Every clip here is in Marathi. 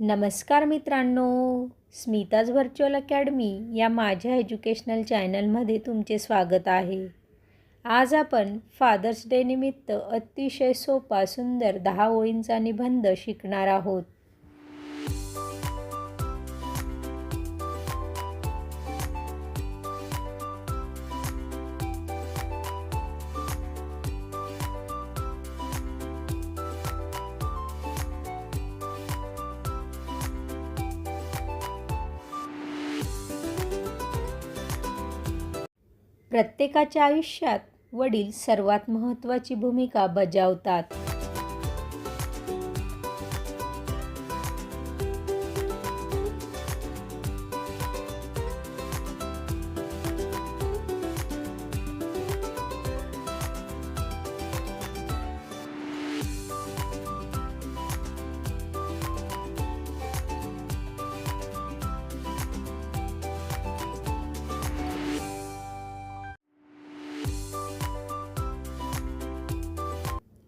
नमस्कार मित्रांनो स्मिताज व्हर्च्युअल अकॅडमी या माझ्या एज्युकेशनल चॅनलमध्ये तुमचे स्वागत आहे. आज आपण फादर्स डे निमित्त अतिशय सोपा सुंदर दहा ओळींचा निबंध शिकणार आहोत. प्रत्येकाच्या आयुष्यात वडील सर्वात महत्त्वाची भूमिका बजावतात.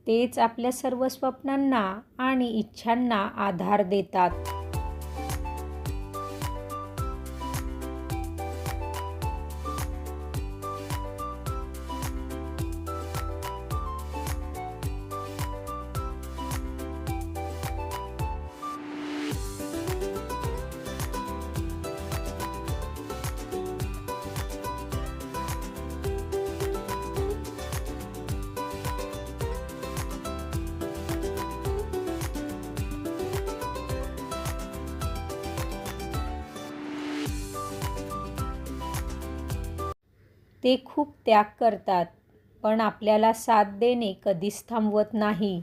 तेच आपल्या सर्व स्वप्नांना आणि इच्छांना आधार देतात. ते खूप त्याग करतात पण आपल्याला साथ देणे कधीच थांबवत नाही.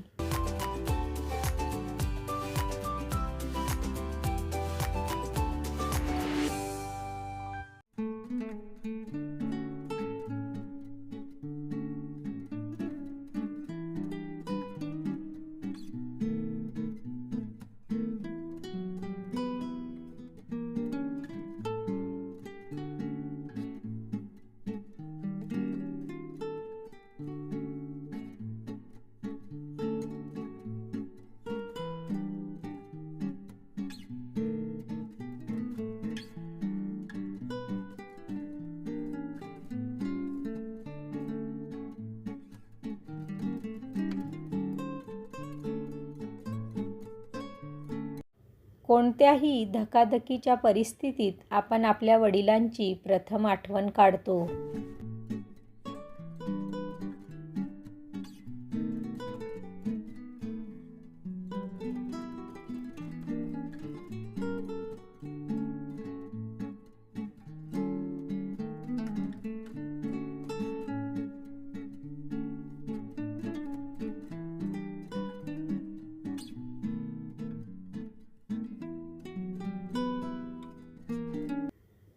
कोणत्याही धकाधकीच्या परिस्थितीत आपण आपल्या वडिलांची प्रथम आठवण काढतो.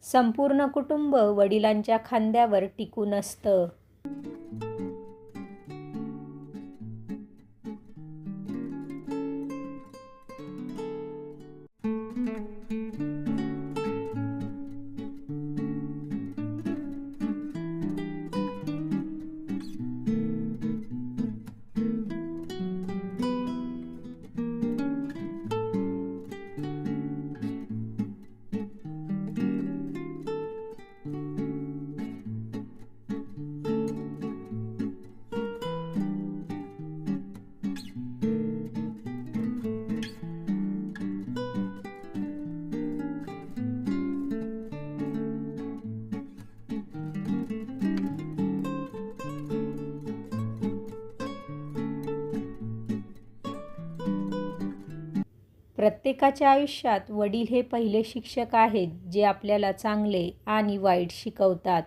संपूर्ण कुटुंब वडिलांच्या खांद्यावर टिकून असतं. प्रत्येकाच्या आयुष्यात वडील हे पहिले शिक्षक आहेत जे आपल्याला चांगले आणि वाईट शिकवतात.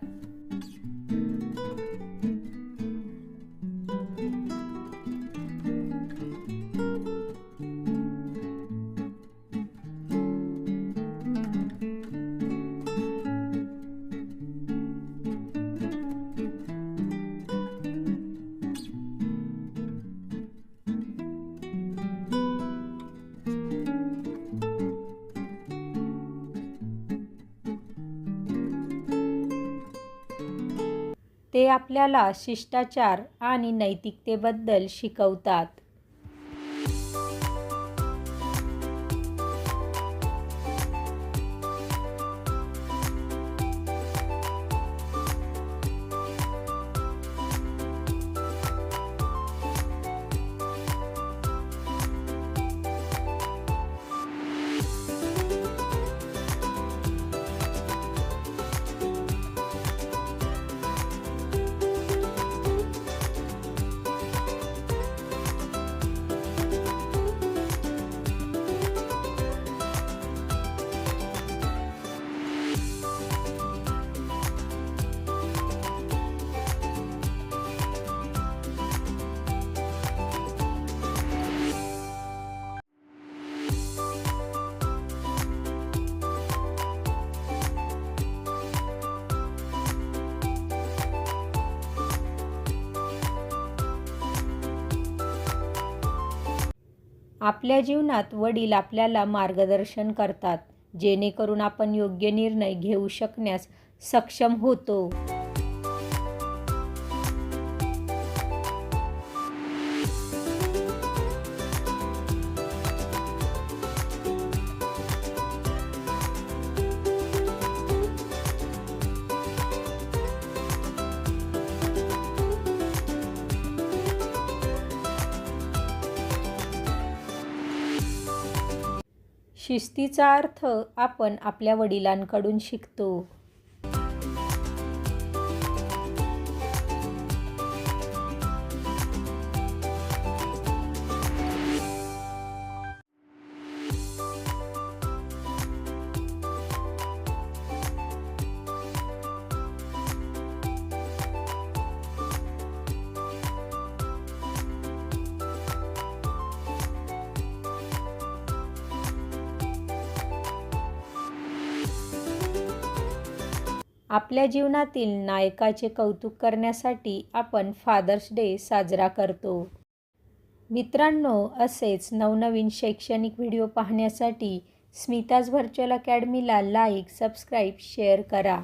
ते आपल्याला शिष्टाचार आणि नैतिकतेबद्दल शिकवतात. आपल्या जीवनात वडील आपल्याला मार्गदर्शन करतात जेणेकरून आपण योग्य निर्णय घेऊ शकण्यास सक्षम होतो. शिस्तीचा अर्थ आपण आपल्या वडिलांकडून शिकतो. आपल्या जीवनातील नायकाचे कौतुक करण्यासाठी आपण फादर्स डे साजरा करतो. मित्रांनो असेच नवनवीन शैक्षणिक व्हिडिओ पाहण्यासाठी स्मिताज व्हर्च्युअल अकॅडमीला लाईक सबस्क्राईब शेअर करा.